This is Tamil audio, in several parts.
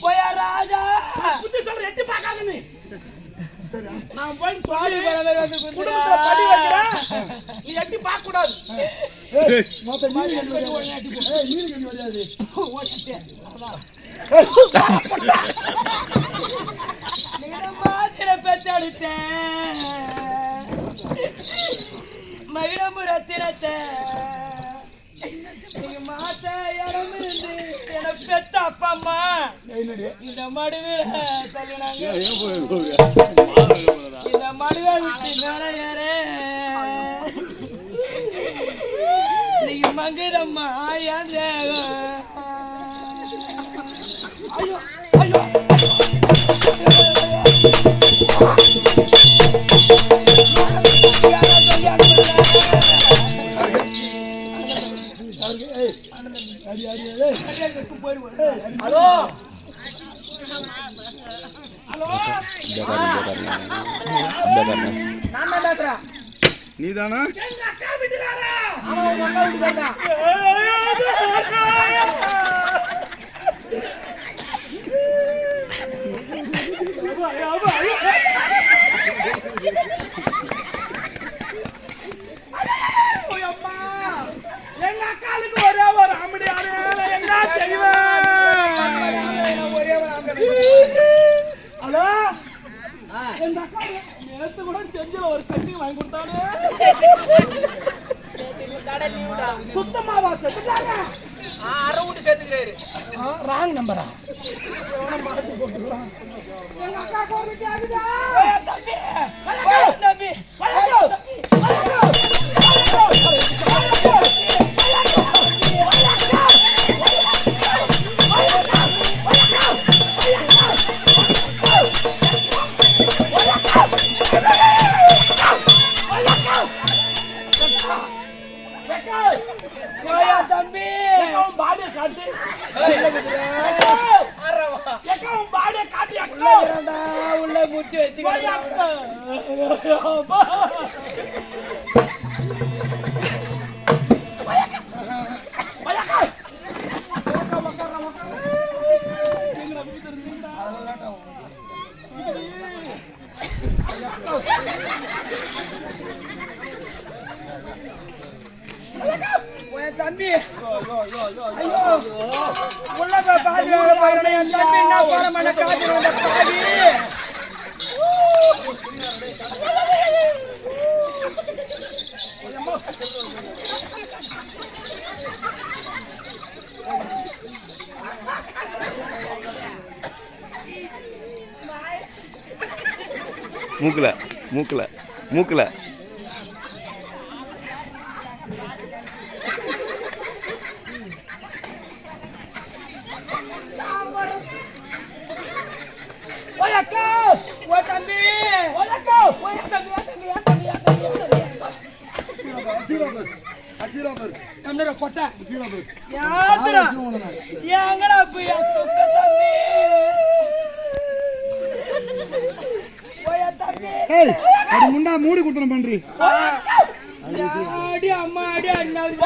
போயா ராஜா! புத்தி சொல்ற எட்டி பார்க்காத நீ. நான் போய் பாடி சொல்லி போற மாதிரி வந்து குடும்பத்துல படி வைக்கிறேன் நீ எட்டி பார்க்க கூடாது மொத்த வரையாது ஏய் மாதிரி பெற்றெடுத்தேன். மகிழமுரத்தினத்தை நீங்க மாத்த இடம் இருந்து பெத்த அப்பா அம்மா இந்த மடுவில தள்ளினாங்க. இந்த தேகம் ஐயோ ஐயோ. ஹலோ நீதானா எங்க அக்கா வீட்டுக்காரா ஆமா உங்க அக்கா வீட்டுக்காரா அம்மா எங்க அக்காளுக்கு ஒரே ஒரு அம்மடியான என்ன செய்வேன் ஒரே ஒரு ஆம்பளை. ஹலோ எங்க அக்கா நேத்து கூட செஞ்சில ஒரு கட்டி வாங்கி கொடுத்தாரு சுத்தமாவா செத்துட்டாங்க அரை வீட்டு சேர்த்துக்கிறாரு ராங் நம்பரா எங்க அக்கா கோரிக்கை ஆகுதா உள்ள முச்சு வச்சுக்கிட்டு தம்பி ஐயோ உள்ள பாதி என் தம்பி என்ன வந்த பாதி போயக்கா ஓ தம்பி போயக்கா போயா தம்பி ஓ தம்பி ஓ தம்பி ஓ தம்பி ஓ தம்பி அச்சிராபர் அச்சிராபர் கம்னர கொட்டை அச்சிராபர் யாத்ரா எங்கடா போய் துக்க தம்பி ஏய் அது முண்டா மூடி குடுத்தன பண்றி அடி அம்மா அண்ணாவது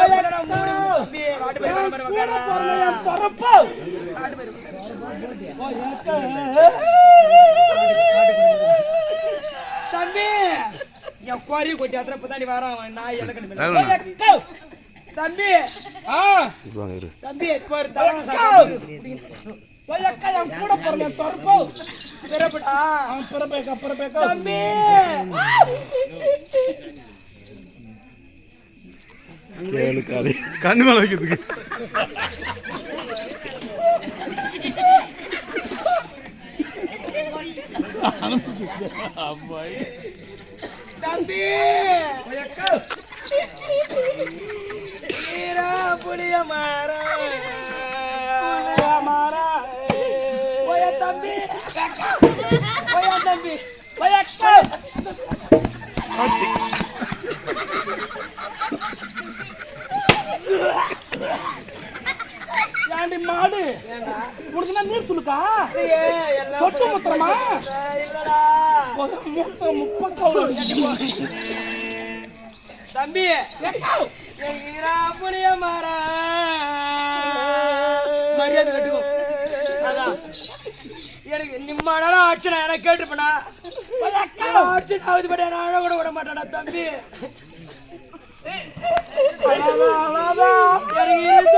ஆடு உட்கார்றா. பரப்பா ஆடு பேர் தம்பி என் குவாரி கொட்டி அத்தனை பத்தாண்டி வரான் மேல. போயக்கா தம்பி ஆ தம்பி ஒரு தலைவன் சாப்பிட்டு போயக்கா என் கூட பிறந்த தொரப்போ பிறப்புடா அவன் பிறப்பேக்கா பிறப்பேக்கா தம்பி கேளு காது கண்ணு மேல வைக்கிறதுக்கு தம்பி வீரா புளிய மரம் போய தம்பி போய தம்பி ஏண்டி மாடு. உனக்கு நீர் சொல்லுக்கா ஏய், எல்லாம் சொட்டு முத்திரமா முத்த முப்பக்கவு தம்பி புளிய மரம் மரியாதை கட்டுக்கும் அதான். எனக்கு நிம்ம நேரம் ஆச்சு நான் எனக்கு கேட்டுப்பேனா ஆச்சு ஆகுது பட் நான் அழ கூட விட மாட்டேடா தம்பி.